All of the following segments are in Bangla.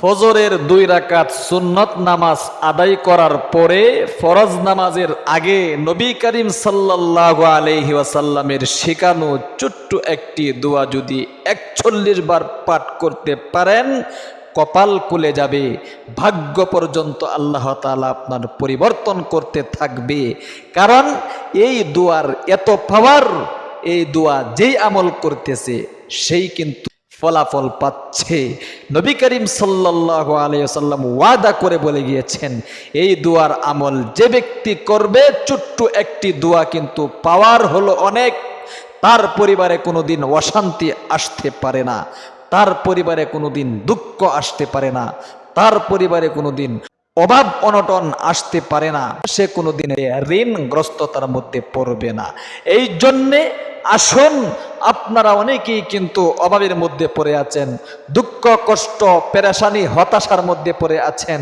ফজরের দুই রাকাত সুন্নত নামাজ আদায় করার পরে ফরজ নামাজের আগে নবী করিম সাল্লাহ আলহি ওয়াসাল্লামের শেখানো ছোট্ট একটি দোয়া যদি একচল্লিশ বার পাঠ করতে পারেন, কপাল কুলে যাবে। ভাগ্য পর্যন্ত আল্লাহ তাআলা আপনার পরিবর্তন করতে থাকবে। কারণ এই দোয়ার এত পাওয়ার এই দোয়া যেই আমল করতেছে, সেই কিন্তু ফলাফল পাচ্ছে। নবী করিম সাল্লাহ আলাইসাল্লাম ওয়াদা করে বলে গিয়েছেন, এই দুয়ার আমল যে ব্যক্তি করবে, ছোট্ট একটি দোয়া কিন্তু পাওয়ার হলো অনেক। তার পরিবারে কোনোদিন অশান্তি আসতে পারে না, তার পরিবারে কোনোদিন দুঃখ আসতে পারে না, তার পরিবারে কোনোদিন অভাব অনটন আসতে পারে না। সে কোনোদিন ঋণগ্রস্ততার মধ্যে পড়বে না। এই জন্যে আসুন, আপনারা অনেকেই কিন্তু অভাবের মধ্যে পড়ে আছেন, দুঃখ, কষ্ট, পেরেশানি, হতাশার মধ্যে পড়ে আছেন,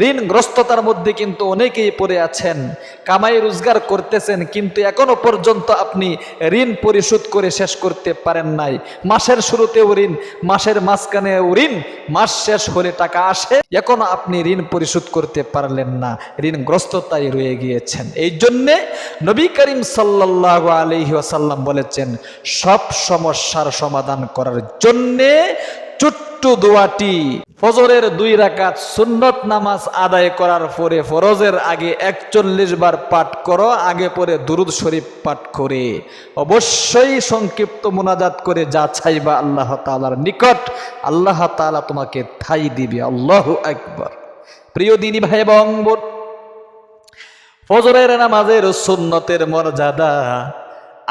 ঋণগ্রস্ততার মধ্যে কিন্তু অনেকেই পড়ে আছেন, কামাই রোজগার করতেছেন, কিন্তু এখনও পর্যন্ত আপনি ঋণ পরিশোধ করে শেষ করতে পারেন নাই। মাসের শুরুতেও ঋণ, মাসের মাঝখানেও ঋণ, মাস শেষ হলে টাকা আসে, এখনও আপনি ঋণ পরিশোধ করতে পারলেন না, ঋণগ্রস্ততায় রয়ে গিয়েছেন। এই জন্যে নবী করিম সাল্লাহ আলহি আসাল্লাম বলেছেন, সব সমস্যার সমাধান করার জন্যে ছোট্ট দোয়াটি, ফজরের দুই রাকাত সুন্নত নামাজ আদায় করার পরে ফরজের আগে একচল্লিশ বার পাঠ করো, আগে পরে দুরুদ শরীফ পাঠ করে। অবশ্যই সংক্ষিপ্ত মোনাজাত করে যা চাইবা আল্লাহ তালার নিকট, আল্লাহ তালা তোমাকে ঠাই দিবে। আল্লাহ একবার প্রিয় দিনী ভাই বোন ফজরের নামাজের সুন্নতের মর্যাদা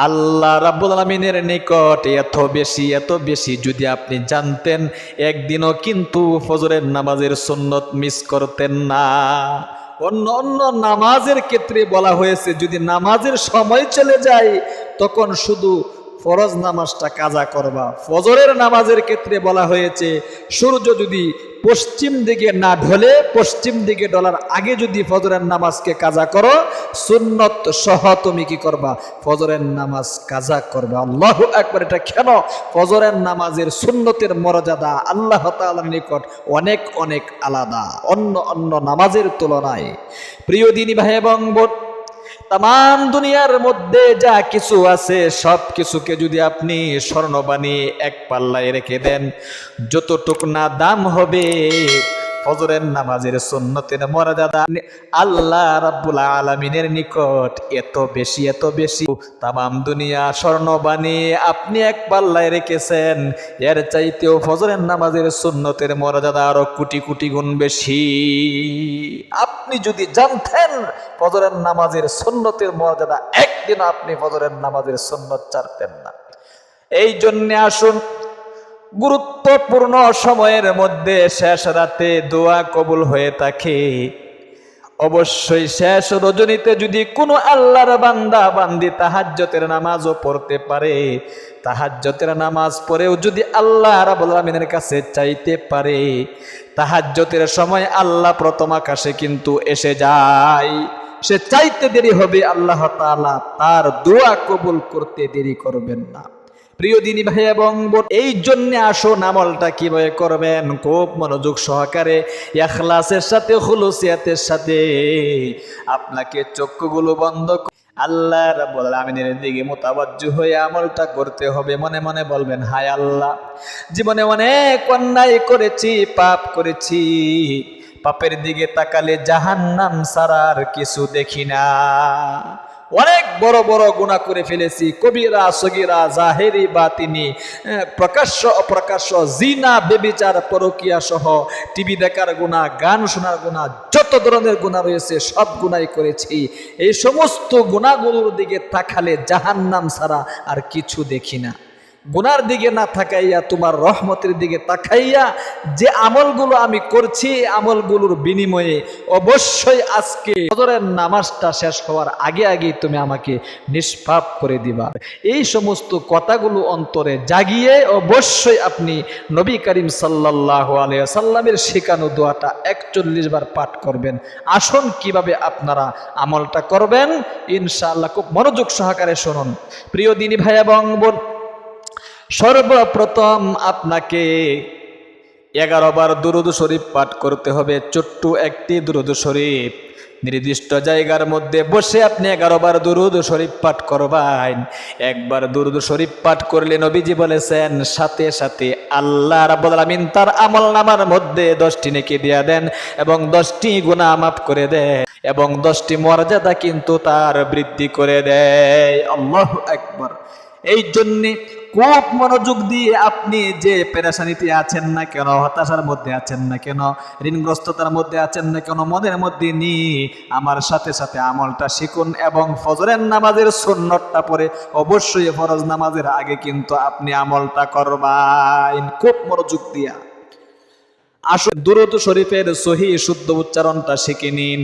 আল্লাহ রাব্বুল আলমিনের নিকট এত বেশি এত বেশি যদি আপনি জানতেন, একদিনও কিন্তু ফজরের নামাজের সুন্নত মিস করতেন না। অন্য অন্য নামাজের ক্ষেত্রে বলা হয়েছে, যদি নামাজের সময় চলে যায়, তখন শুধু ফরজ নামাজটা কাজা করবা। ফজরের নামাজের ক্ষেত্রে বলা হয়েছে, সূর্য যদি পশ্চিম দিকে না ঢলে, পশ্চিম দিকে ডলার আগে যদি ফজরের নামাজকে কাজা করো, সুন্নত সহ তুমি কি করবা? ফজরের নামাজ কাজা করবা। আল্লাহ একবার এটা কেন? ফজরের নামাজের সুন্নতের মর্যাদা আল্লাহ তাআলার নিকট অনেক অনেক আলাদা, অন্য অন্য নামাজের তুলনায়। প্রিয় দিনী ভাই এবং তাম দুনিয়ার মধ্যে যা কিছু আছে, সব কিছুকে যদি আপনি স্বর্ণবাণী এক পাল্লায় রেখে দেন, যতটুক না দাম হবে ফজরের নামাজের সুন্নতের মর্যাদা আল্লাহ রাব্বুল আলামিনের নিকট এত বেশি এত বেশি। তাম দুনিয়া স্বর্ণ বানিয়ে আপনি এক পাল্লায় রেখেছেন। এর চাইতেও ফজরের নামাজের সুন্নতের মর্যাদা আরও কোটি কোটি গুণ বেশি। আপনি যদি জানতেন ফজরের নামাজের সুন্নতের মর্যাদা একদিন আপনি ফজরের নামাজের সুন্নত চারতেন না। এই জন্য আসুন গুরুত্বপূর্ণ সময়ের মধ্যে শেষ রাতে দোয়া কবুল হয়ে থাকে। অবশ্যই শেষ রজনীতে যদি কোনো আল্লাহর বান্দা বান্দি তাহাজ্জতের নামাজও পড়তে পারে, তাহাজ্জতের নামাজ পড়েও যদি আল্লাহ রাবুল আলমিনের কাছে চাইতে পারে, তাহাজ্জতের সময় আল্লাহ প্রথম আকাশে কিন্তু এসে যায়। সে চাইতে দেরি হবে আল্লাহ তাআলা তার দোয়া কবুল করতে দেরি করবেন না। প্রিয় দিনী ভাই এবং বোন, এই জন্য আসুন আমলটা কীভাবে করবেন? খুব মনোযোগ সহকারে, এখলাসের সাথে হুলুসিয়াতের সাথে। আপনাকে চক্ষুগুলো বন্ধ আল্লাহ রাব্বুল আমিনের দিকে মোতাবাজ্জু হয়ে আমলটা করতে হবে। মনে মনে বলবেন, হায় আল্লাহ, জীবনে অনেক অন্যায় করেছি, পাপ করেছি। পাপের দিকে তাকালে জাহান্নাম সারার কিছু দেখি না। অনেক বড় বড় গুণা করে ফেলেছি। কবিরা, সগিরা, জাহেরি বা তিনি প্রকাশ্য, অপ্রকাশ্য, জিনা, বেবিচার, পরকিয়া সহ টিভি দেখার গুণা গান শোনার গুণা যত ধরনের গুণা রয়েছে, সব গুণাই করেছি। এই সমস্ত গুণাগুলোর দিকে তাকালে জাহান্নাম ছাড়া আর কিছু দেখি না। গুনার দিকে না থাকাইয়া তোমার রহমতের দিকে তাকাইয়া যে আমলগুলো আমি করছি, আমলগুলোর বিনিময়ে অবশ্যই আজকে ফজরের নামাজটা শেষ হওয়ার আগে আগেই তুমি আমাকে নিষ্পাপ করে দিবা। এই সমস্ত কথাগুলো অন্তরে জাগিয়ে অবশ্যই আপনি নবী করিম সাল্লাহ সাল্লামের শেখানো দোয়াটা একচল্লিশ বার পাঠ করবেন। আসুন কীভাবে আপনারা আমলটা করবেন, ইনশাআল্লাহ খুব মনোযোগ সহকারে শুনুন। প্রিয় দিনী ভাই এবং বোন সর্বপ্রথম আপনাকে এগারো বার দুরুদ শরীফ পাঠ করতে হবে, ছোট্ট একটি দুরুদ শরীফ। নির্দিষ্ট জায়গার মধ্যে বসে আপনি এগারো বার দুরুদ শরীফ পাঠ করবেন। একবার দুরুদ শরীফ পাঠ করলে নবীজি বলেছেন, সাথে সাথে আল্লাহ আলামিন তার আমল নামার মধ্যে দশটি নেকি দিয়া দেন এবং দশটি গুনাহ মাফ করে দেয় এবং দশটি মর্যাদা কিন্তু তার বৃদ্ধি করে দেয়। আল্লাহ একবার এই জন্যে খুব মনোযোগ দিয়ে আপনি যে পেরেশানিতে আছেন না কেন, হতাশার মধ্যে আছেন না কেন, ঋণগ্রস্ততার মধ্যে আছেন না কেন, মনের মধ্যে নি আমার সাথে সাথে আমলটা শিখুন এবং ফজরের নামাজের সুন্নতটা পরে অবশ্যই ফরজ নামাজের আগে কিন্তু আপনি আমলটা করবেন। খুব মনোযোগ দিয়া। আসুন, দুরুদ শরীফের সহি শুদ্ধ উচ্চারণটা শিখে নিন।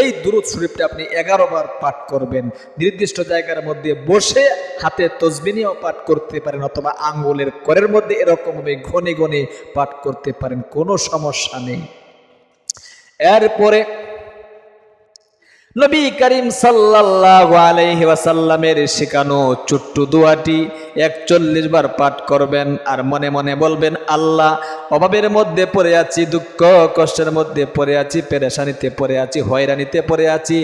এই দুরুদ শরীফটা আপনি এগারো বার পাঠ করবেন। নির্দিষ্ট জায়গার মধ্যে বসে হাতে তসবিনিও পাঠ করতে পারেন অথবা আঙ্গুলের করের মধ্যে এরকমভাবে ঘনে ঘনে পাঠ করতে পারেন, কোনো সমস্যা নেই। এরপরে নবী করিম সাল্লাল্লাহু আলাইহি ওয়াসাল্লামের শেখানো ছোট্ট দোয়াটি একচল্লিশ বার পাঠ করবেন আর মনে মনে বলবেন, আল্লাহ, অভাবের মধ্যে পড়ে আছি, দুঃখ, কষ্টের মধ্যে পড়ে আছি, পেরেশানিতে পড়ে আছি, হয়রানিতে পড়ে আছি,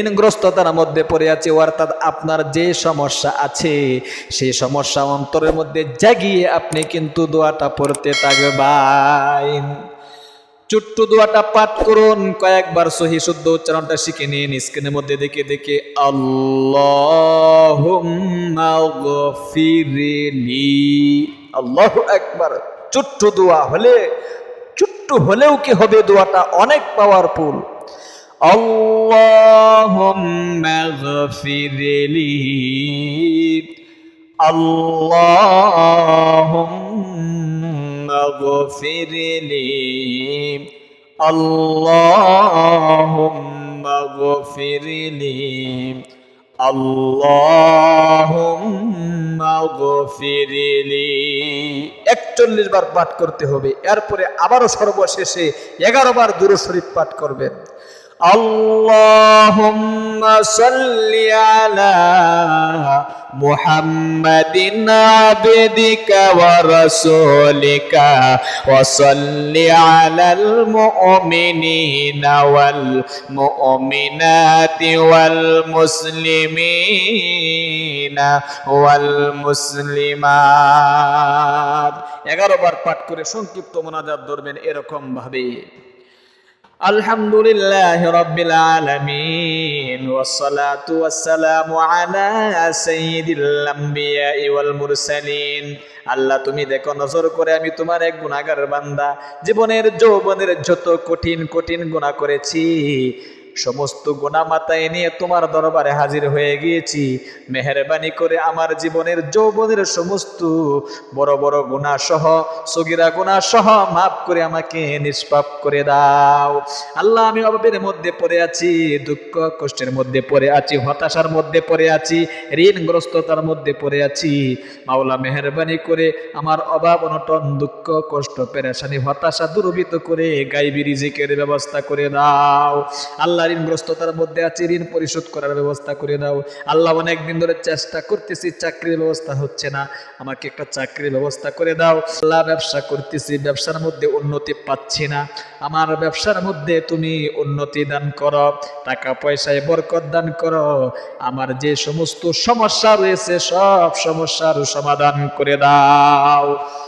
ঋণগ্রস্ততার মধ্যে পড়ে আছি, অর্থাৎ আপনার যে সমস্যা আছে, সেই সমস্যা অন্তরের মধ্যে জাগিয়ে আপনি কিন্তু দোয়াটা পড়তে থাকবেন। ছোট্ট দোয়াটা পাঠ করুন, কয়েকবার সহি শুদ্ধ উচ্চারণটা শিখে নিন, স্ক্রিনের মধ্যে দেখে দেখে। আল্লাহ আল্লাহ একবার ছোট্ট দোয়া হলে ছোট্ট হলেও কি হবে দোয়াটা? অনেক পাওয়ারফুল আল্লাহ আল্লাহ اغفر لي اللهم اغفر لي اللهم اغفر لي একচল্লিশ বার পাঠ করতে হবে এরপরে আবারও সর্বশেষে এগারো বার দূর শরীফ পাঠ করবেন اللهم صل على محمد عبدك ورسولك وصل على المؤمنين والمؤمنات والمسلمين والمسلمات এগারো বার পাঠ করে সংক্ষিপ্ত মোনাজাত ধরবেন এরকম ভাবে الحمد لله رب العالمين والصلاة والسلام على سيد الأنبياء والمرسلين আল্লাহ তুমি দেখো নজর করে আমি তোমার এক গুণাগার বান্দা জীবনের যৌবনের যত কঠিন কঠিন গুণা করেছি সমস্ত গুণা মাথায় নিয়ে তোমার দরবারে হাজির হয়ে গিয়েছি। মেহরবানি করে আমার জীবনের যৌবনের সমস্ত বড় বড় গুণা সহ সগিরা গুণা সহ মাফ করে আমাকে নিষ্পাপ করে দাও। আল্লাহ, আমি অভাবের মধ্যে পড়ে আছি, দুঃখ কষ্টের মধ্যে পড়ে আছি, হতাশার মধ্যে পড়ে আছি, ঋণগ্রস্ততার মধ্যে পড়ে আছি। মাওলা, মেহরবানি করে আমার অভাব, অনটন, দুঃখ, কষ্ট, পেরেশানি, হতাশা দুর্বৃত করে গাইবি রিজিকের ব্যবস্থা করে দাও। আল্লাহ ঋণগ্রস্ততার মধ্যে আছি, ঋণ পরিশোধ করার ব্যবস্থা করে দাও। আল্লাহ অনেক দিন ধরে চেষ্টা করতেছি, চাকরির ব্যবস্থা হচ্ছে না। আমাকে একটা চাকরির ব্যবস্থা করে দাও। আল্লাহ ব্যবসা করতেছি, ব্যবসার মধ্যে উন্নতি পাচ্ছি না। আমার ব্যবসার মধ্যে তুমি উন্নতি দান করো, টাকা পয়সায় বরকত দান করো। আমার যে সমস্ত সমস্যা রয়েছে, সব সমস্যার সমাধান করে দাও।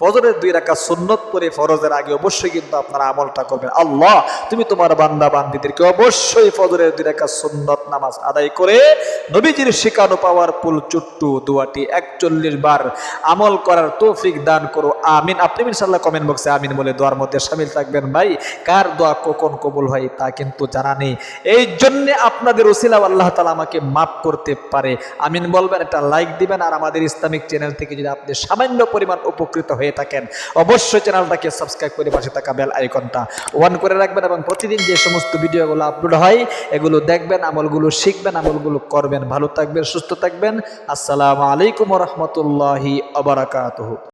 ফজরের দুই রাখা সুন্নত পরে ফরজের আগে অবশ্যই কিন্তু আপনারা আমলটা করবেন। আল্লাহ, তুমি তোমার বান্দা বান্দিদেরকে অবশ্যই ফজরের দুই রাখা সুন্নত নামাজ আদায় করে নবীজির শিকানো পাওয়ার পুল চুট্টু দুয়াটি একচল্লিশ বার আমল করার তৌফিক দান করো। আমিন। আপনি ইনশাল্লাহ কমেন্ট বক্সে আমিন বলে দোয়ার মধ্যে সামিল থাকবেন। ভাই, কার দোয়া কখন কবুল হয় তা কিন্তু জানা নেই। এই জন্যে আপনাদের ওসিলা আল্লাহ তালা আমাকে মাফ করতে পারে। আমিন বলবেন, একটা লাইক দিবেন আর আমাদের ইসলামিক চ্যানেল থেকে যদি আপনি সামান্য পরিমাণ উপকৃত হয়ে থাকেন। অবশ্যই চ্যানেলটাকে সাবস্ক্রাইব করে পাশে থাকা বেল আইকনটা ওয়ান করে রাখবেন এবং প্রতিদিন যে সমস্ত ভিডিওগুলো আপলোড হয়, এগুলো দেখবেন, আমলগুলো শিখবেন, আমলগুলো করবেন। ভালো থাকবেন, সুস্থ থাকবেন। আসসালামু আলাইকুম রহমতুল্লাহি আবরাকাতহ